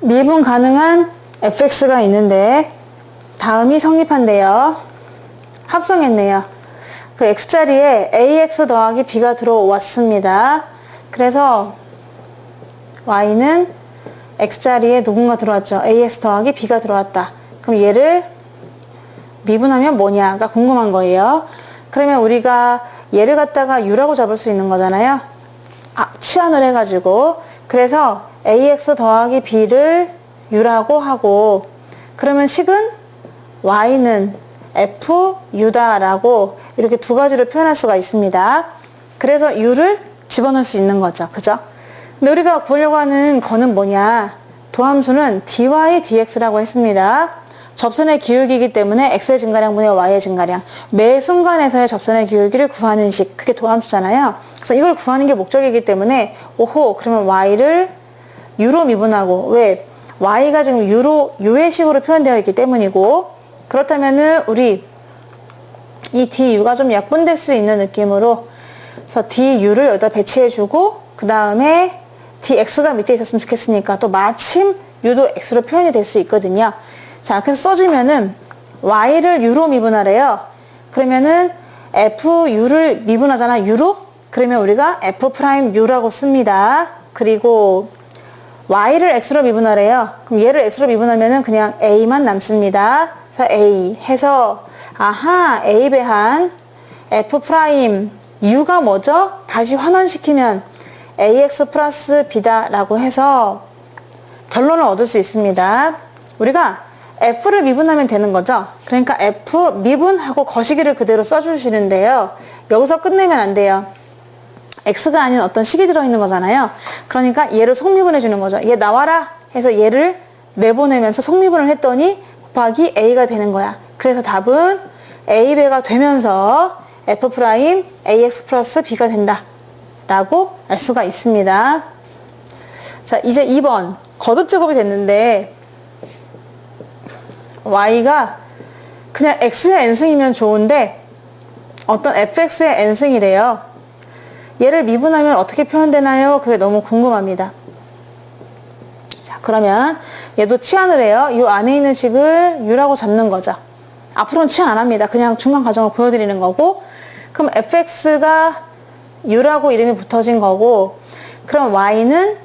미분 가능한 fx가 있는데 다음이 성립한대요. 합성했네요. 그 x자리에 ax 더하기 b가 들어왔습니다. 그래서 y는 x자리에 누군가 들어왔죠. ax 더하기 b가 들어왔다. 그럼 얘를 미분하면 뭐냐가 궁금한 거예요. 그러면 우리가 얘를 갖다가 u라고 잡을 수 있는 거잖아요. 아, 치환을 해가지고. 그래서 ax 더하기 b를 u라고 하고, 그러면 식은 y는 f u다라고 이렇게 두 가지로 표현할 수가 있습니다. 그래서 u를 집어넣을 수 있는 거죠. 그죠? 근데 우리가 구하려고 하는 거는 뭐냐? 도함수는 dy dx라고 했습니다. 접선의 기울기이기 때문에 x의 증가량분의 y의 증가량. 매 순간에서의 접선의 기울기를 구하는 식. 그게 도함수잖아요. 그래서 이걸 구하는 게 목적이기 때문에 오호 그러면 y를 u로 미분하고 왜 y가 지금 u로 u의 식으로 표현되어 있기 때문이고 그렇다면은 우리 이 du가 좀 약분될 수 있는 느낌으로 그래서 du를 여기다 배치해주고 그 다음에 dx가 밑에 있었으면 좋겠으니까 또 마침 u도 x로 표현이 될 수 있거든요. 자, 그래서 써주면은 y를 u로 미분하래요. 그러면은 fu를 미분하잖아, u로? 그러면 우리가 f'u라고 씁니다. 그리고 y를 x로 미분하래요. 그럼 얘를 x로 미분하면은 그냥 a만 남습니다. 그래서 a 해서 아하 a 배한 f 프라임 u가 뭐죠? 다시 환원시키면 ax 플러스 b다라고 해서 결론을 얻을 수 있습니다. 우리가 f를 미분하면 되는 거죠. 그러니까 f 미분하고 거시기를 그대로 써주시는데요. 여기서 끝내면 안 돼요. X가 아닌 어떤 식이 들어있는 거잖아요. 그러니까 얘를 속미분해 주는 거죠. 얘 나와라 해서 얘를 내보내면서 속미분을 했더니 곱하기 a가 되는 거야. 그래서 답은 a배가 되면서 f 프라임 ax 플러스 b가 된다. 라고 알 수가 있습니다. 자, 이제 2번. 거듭 제곱이 됐는데 y가 그냥 x의 n승이면 좋은데 어떤 fx의 n승이래요. 얘를 미분하면 어떻게 표현되나요? 그게 너무 궁금합니다. 자, 그러면 얘도 치환을 해요. 이 안에 있는 식을 u라고 잡는 거죠. 앞으로는 치환 안 합니다. 그냥 중간 과정을 보여드리는 거고 그럼 fx가 u라고 이름이 붙어진 거고 그럼 y는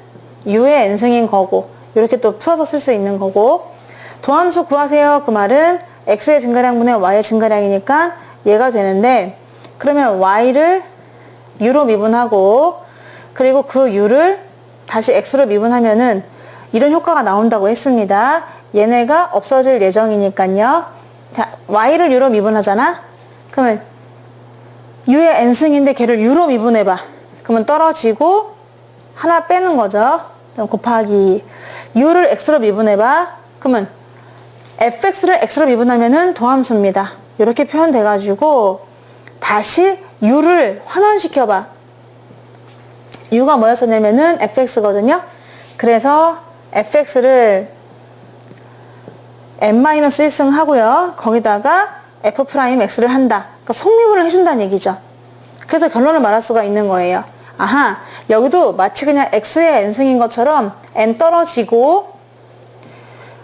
u의 n승인 거고 이렇게 또 풀어서 쓸 수 있는 거고 도함수 구하세요. 그 말은 x의 증가량 분의 y의 증가량이니까 얘가 되는데 그러면 y를 u로 미분하고 그리고 그 u를 다시 x로 미분하면은 이런 효과가 나온다고 했습니다. 얘네가 없어질 예정이니까요. 자, y를 u로 mi분하잖아. 그러면 u의 n승인데 걔를 u로 미분해봐. 그러면 떨어지고 하나 빼는 거죠. 그럼 곱하기 u를 x로 미분해봐. 그러면 fx를 x로 미분하면은 도함수입니다. 이렇게 표현돼가지고 다시 u를 환원시켜봐. u가 뭐였었냐면은 fx거든요. 그래서 fx를 n-1승 하고요. 거기다가 f'x를 한다. 그러니까 속미분을 해준다는 얘기죠. 그래서 결론을 말할 수가 있는 거예요. 아하, 여기도 마치 그냥 x의 n승인 것처럼 n 떨어지고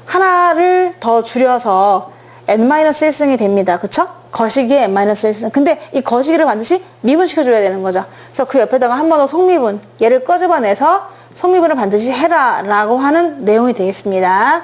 하나를 더 줄여서 n-1승이 됩니다. 그쵸? 거시기에 n-1승. 근데 이 거시기를 반드시 미분시켜줘야 되는 거죠. 그래서 그 옆에다가 한 번 더 속미분, 얘를 꺼집어내서 속미분을 반드시 해라 라고 하는 내용이 되겠습니다.